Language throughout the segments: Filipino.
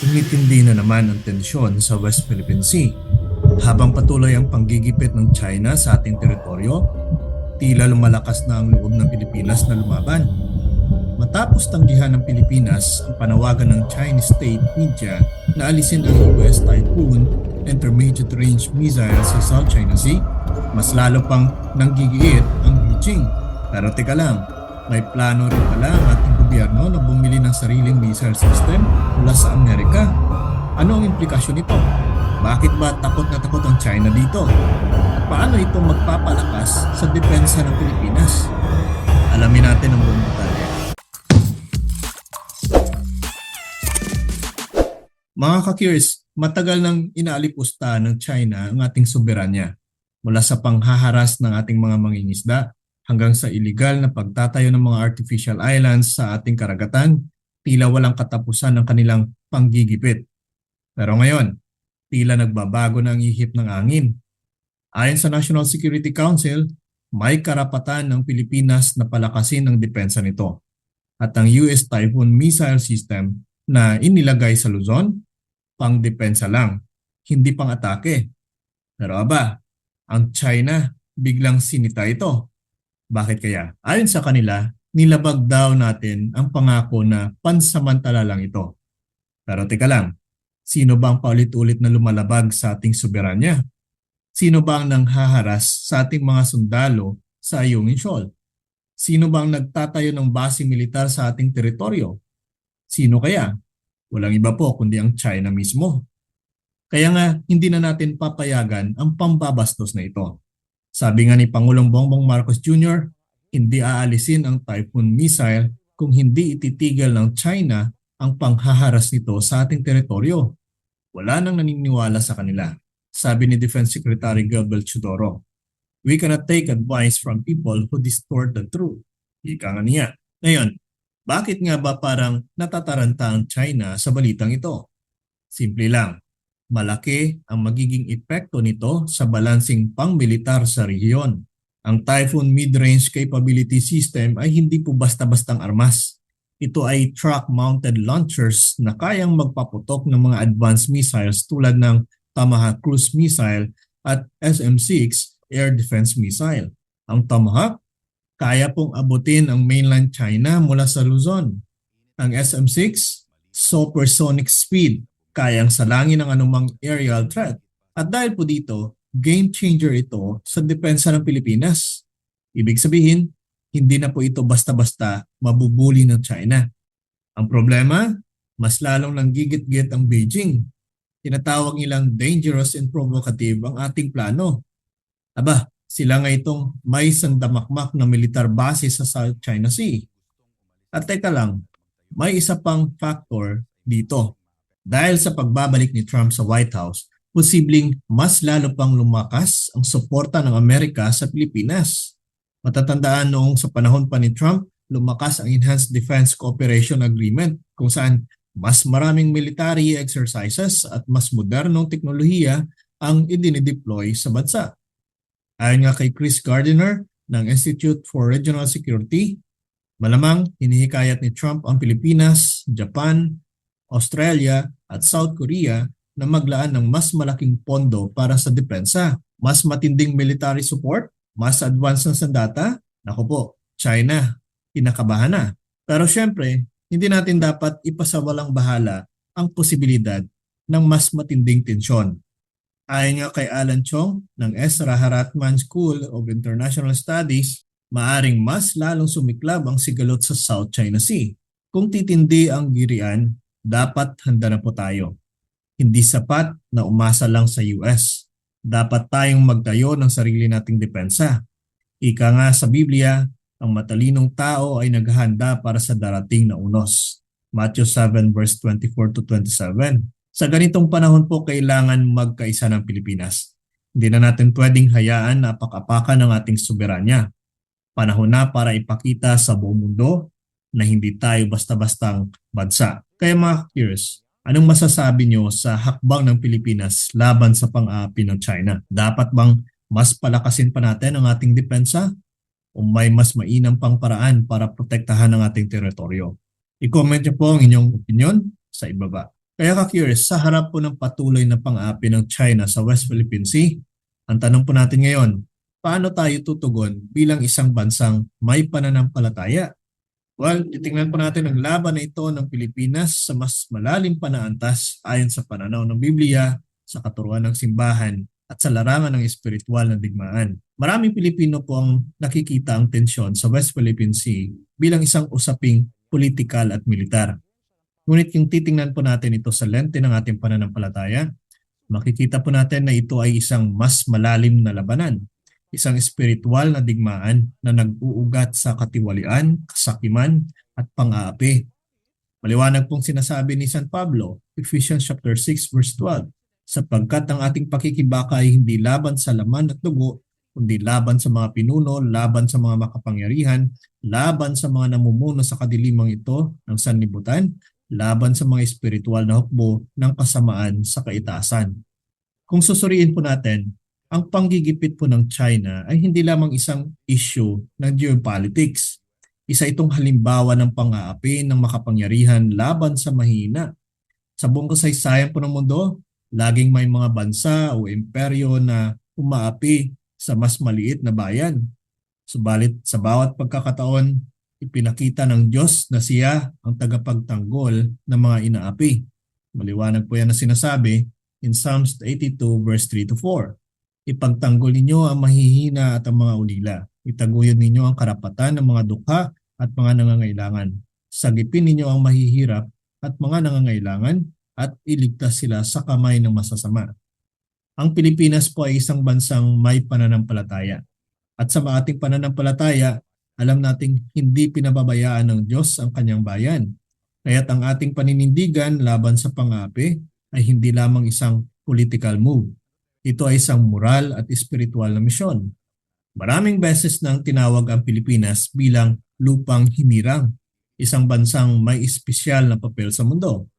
Tumitindi na naman ang tensyon sa West Philippine Sea. Habang patuloy ang panggigipit ng China sa ating teritoryo, tila lumalakas na ang loob ng Pilipinas na lumaban. Matapos tanggihan ng Pilipinas ang panawagan ng Chinese state media na alisin ang US Typhoon Intermediate Range Missile sa South China Sea, mas lalo pang nanggigiit ang Beijing. Pero teka lang, may plano rin pala ang ating gobyerno na bumili ng sariling missile system mula sa Amerika. Ano ang implikasyon nito? Bakit ba takot na takot ang China dito? At paano ito magpapalakas sa depensa ng Pilipinas? Alamin natin ang buong detalye. Mga ka-curious, matagal nang inaalipusta ng China ang ating soberanya mula sa panghaharas ng ating mga mangingisda hanggang sa illegal na pagtatayo ng mga artificial islands sa ating karagatan, tila walang katapusan ng kanilang panggigipit. Pero ngayon, tila nagbabago na ihip ng angin. Ayon sa National Security Council, may karapatan ng Pilipinas na palakasin ang depensa nito. At ang US Typhoon missile system na inilagay sa Luzon, pang depensa lang, hindi pang atake. Pero aba, ang China biglang sinita ito. Bakit kaya? Ayon sa kanila, nilabag daw natin ang pangako na pansamantala lang ito. Pero teka lang, sino ba ang paulit-ulit na lumalabag sa ating soberanya? Sino ba ang nanghaharas sa ating mga sundalo sa Ayungin Shoal? Sino ba ang nagtatayo ng base militar sa ating teritoryo? Sino kaya? Walang iba po kundi ang China mismo. Kaya nga hindi na natin papayagan ang pambabastos na ito. Sabi nga ni Pangulong Bongbong Marcos Jr., hindi aalisin ang Typhoon missile kung hindi ititigil ng China ang panghaharas nito sa ating teritoryo. Wala nang naniniwala sa kanila. Sabi ni Defense Secretary Gabriel Chudoro, We cannot take advice from people who distort the truth. Ika nga niya. Ngayon, bakit nga ba parang natataranta ang China sa balitang ito? Simple lang, malaki ang magiging epekto nito sa balansing pangmilitar sa rehiyon. Ang Typhoon Mid-Range Capability System ay hindi po basta-bastang armas. Ito ay truck-mounted launchers na kayang magpaputok ng mga advanced missiles tulad ng Tomahawk Cruise Missile at SM-6 Air Defense Missile. Ang Tomahawk kaya pong abutin ang mainland China mula sa Luzon. Ang SM-6, supersonic speed, kayang salangin ang anumang aerial threat. At dahil po dito, game changer ito sa depensa ng Pilipinas. Ibig sabihin, hindi na po ito basta-basta mabubuli ng China. Ang problema, mas lalong nanggigit-git ang Beijing. Tinatawag nilang dangerous and provocative ang ating plano. Aba, sila nga itong may sandamakmak na militar base sa South China Sea. At teka lang, may isa pang factor dito. Dahil sa pagbabalik ni Trump sa White House, posibleng mas lalo pang lumakas ang suporta ng Amerika sa Pilipinas. Matatandaan noong sa panahon pa ni Trump, lumakas ang Enhanced Defense Cooperation Agreement kung saan mas maraming military exercises at mas modernong teknolohiya ang idinideploy sa bansa. Ayon nga kay Chris Gardiner ng Institute for Regional Security, malamang hinihikayat ni Trump ang Pilipinas, Japan, Australia at South Korea na maglaan ng mas malaking pondo para sa depensa. Mas matinding military support, mas advanced na sandata, naku po, China, kinakabahan na. Pero syempre, hindi natin dapat ipasawalang bahala ang posibilidad ng mas matinding tensyon. Ayon nga kay Alan Chong ng Ezra Haratman School of International Studies, maaring mas lalong sumiklab ang sigalot sa South China Sea. Kung titindi ang girian, dapat handa na po tayo. Hindi sapat na umasa lang sa US. Dapat tayong magtayo ng sarili nating depensa. Ika nga sa Biblia, ang matalinong tao ay naghahanda para sa darating na unos. Matthew 7 verse 24 to 27. Sa ganitong panahon po kailangan magkaisa ng Pilipinas. Hindi na natin pwedeng hayaan na apakapakan ng ating soberanya. Panahon na para ipakita sa buong mundo na hindi tayo basta-bastang bansa. Kaya mga curious, anong masasabi nyo sa hakbang ng Pilipinas laban sa pang-aapi ng China? Dapat bang mas palakasin pa natin ang ating depensa? O may mas mainam pang paraan para protektahan ang ating teritoryo? I-comment nyo po ang inyong opinion sa ibaba. Kaya ka-curious, sa harap po ng patuloy na pang-api ng China sa West Philippine Sea, ang tanong po natin ngayon, paano tayo tutugon bilang isang bansang may pananampalataya? Well, titingnan po natin ang laban na ito ng Pilipinas sa mas malalim pa na antas ayon sa pananaw ng Biblia, sa katuruan ng simbahan, at sa larangan ng espiritual na digmaan. Maraming Pilipino po ang nakikita ang tensyon sa West Philippine Sea bilang isang usaping politikal at militar. Ngunit yung titingnan po natin ito sa lente ng ating pananampalataya, makikita po natin na ito ay isang mas malalim na labanan, isang espiritual na digmaan na nag-uugat sa katiwalian, kasakiman at pang-aapi. Maliwanag pong sinasabi ni San Pablo, Ephesians chapter 6 verse 12, sapagkat ang ating pakikibaka ay hindi laban sa laman at dugo, kundi laban sa mga pinuno, laban sa mga makapangyarihan, laban sa mga namumuno sa kadilimang ito ng sanlibutan, laban sa mga espiritual na hukbo ng kasamaan sa kaitaasan. Kung susuriin po natin, ang panggigipit po ng China ay hindi lamang isang issue ng geopolitics. Isa itong halimbawa ng pang-aapi ng makapangyarihan laban sa mahina. Sa buong kasaysayan po ng mundo, laging may mga bansa o imperyo na umaapi sa mas maliit na bayan. Subalit sa bawat pagkakataon, ipinakita ng Diyos na siya ang tagapagtanggol ng mga inaapi. Maliwanag po yan na sinasabi in Psalms 82 verse 3 to 4. Ipagtanggol ninyo ang mahihina at ang mga ulila. Itaguyod ninyo ang karapatan ng mga dukha at mga nangangailangan. Sagipin ninyo ang mahihirap at mga nangangailangan at iligtas sila sa kamay ng masasama. Ang Pilipinas po ay isang bansang may pananampalataya. At sa ating pananampalataya, alam nating hindi pinababayaan ng Diyos ang kanyang bayan. Kaya't ang ating paninindigan laban sa pangapi ay hindi lamang isang political move. Ito ay isang moral at espiritual na misyon. Maraming beses nang tinawag ang Pilipinas bilang lupang hinirang, isang bansang may espesyal na papel sa mundo.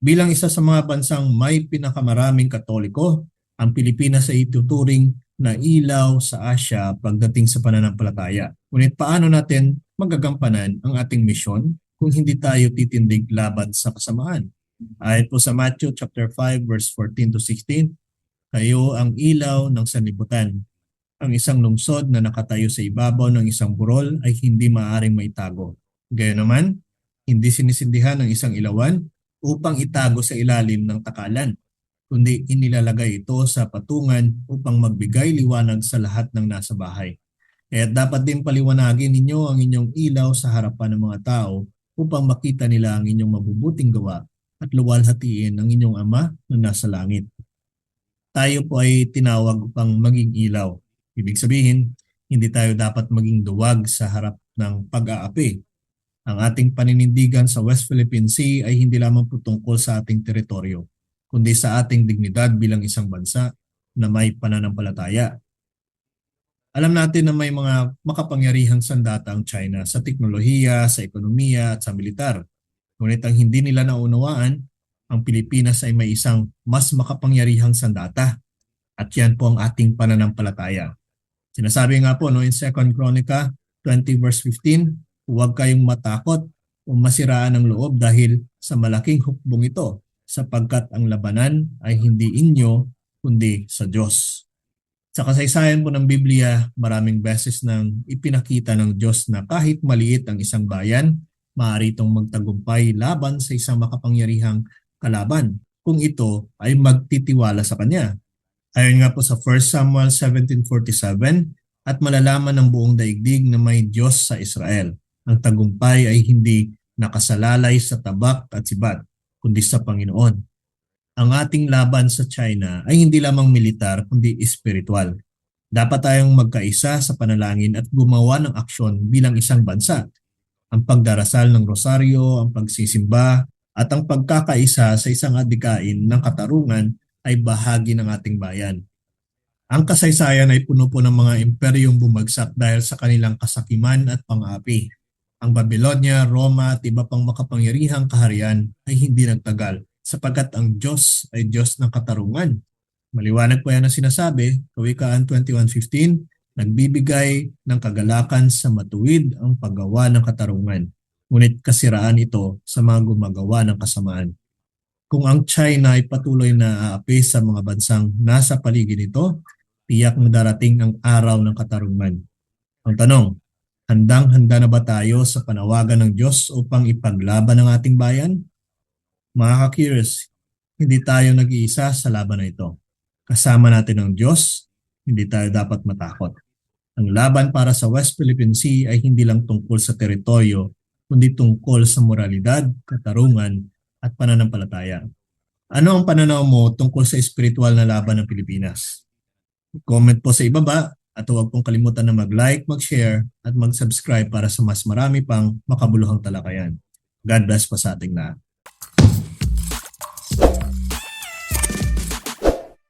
Bilang isa sa mga bansang may pinakamaraming katoliko, ang Pilipinas ay ituturing na ilaw sa Asya pagdating sa pananampalataya. Ngunit paano natin magagampanan ang ating misyon kung hindi tayo titindig laban sa kasamaan? Ayon po sa Matthew chapter 5 verse 14 to 16, kayo ang ilaw ng sanlibutan. Ang isang lungsod na nakatayo sa ibabaw ng isang burol ay hindi maaring maitago. Gayun naman, hindi sinisindihan ng isang ilawan upang itago sa ilalim ng takalan, kundi inilalagay ito sa patungan upang magbigay liwanag sa lahat ng nasa bahay. Kaya dapat din paliwanagin ninyo ang inyong ilaw sa harapan ng mga tao upang makita nila ang inyong mabubuting gawa at luwalhatiin ang inyong Ama na nasa langit. Tayo po ay tinawag upang maging ilaw. Ibig sabihin, hindi tayo dapat maging duwag sa harap ng pag-aapi ang ating paninindigan sa West Philippine Sea ay hindi lamang po tungkol sa ating teritoryo, kundi sa ating dignidad bilang isang bansa na may pananampalataya. Alam natin na may mga makapangyarihang sandata ang China sa teknolohiya, sa ekonomiya at sa militar. Ngunit ang hindi nila naunawaan, ang Pilipinas ay may isang mas makapangyarihang sandata at yan po ang ating pananampalataya. Sinasabi nga po no, in 2 Chronica 20 verse 15, Huwag kayong matakot o masiraan ng loob dahil sa malaking hukbong ito sapagkat ang labanan ay hindi inyo kundi sa Diyos. Sa kasaysayan po ng Biblia, maraming beses nang ipinakita ng Diyos na kahit maliit ang isang bayan, maaari itong magtagumpay laban sa isang makapangyarihang kalaban kung ito ay magtitiwala sa Kanya. Ayon nga po sa 1 Samuel 17.47, at malalaman ng buong daigdig na may Diyos sa Israel ang tagumpay ay hindi nakasalalay sa tabak at sibat, kundi sa Panginoon. Ang ating laban sa China ay hindi lamang militar kundi espiritual. Dapat tayong magkaisa sa panalangin at gumawa ng aksyon bilang isang bansa. Ang pagdarasal ng rosaryo, ang pagsisimba, at ang pagkakaisa sa isang adikain ng katarungan ay bahagi ng ating bayan. Ang kasaysayan ay puno po ng mga imperyong bumagsak dahil sa kanilang kasakiman at pang-api. Ang Babylonia, Roma at iba pang makapangyarihang kaharian ay hindi nagtagal sapagkat ang Diyos ay Diyos ng katarungan. Maliwanag po yan ang sinasabi, Kawikaan 21.15, nagbibigay ng kagalakan sa matuwid ang paggawa ng katarungan, ngunit kasiraan ito sa mga gumagawa ng kasamaan. Kung ang China ay patuloy na aapi sa mga bansang nasa paligid nito, tiyak na darating ang araw ng katarungan. Ang tanong, handang-handa na ba tayo sa panawagan ng Diyos upang ipaglaban ang ating bayan? Mga ka-curious, hindi tayo nag-iisa sa laban na ito. Kasama natin ang Diyos, hindi tayo dapat matakot. Ang laban para sa West Philippine Sea ay hindi lang tungkol sa teritoryo, kundi tungkol sa moralidad, katarungan, at pananampalataya. Ano ang pananaw mo tungkol sa espiritual na laban ng Pilipinas? Comment po sa ibaba at huwag pong kalimutan na mag-like, mag-share at mag-subscribe para sa mas marami pang makabuluhang talakayan. God bless po sa ating lahat.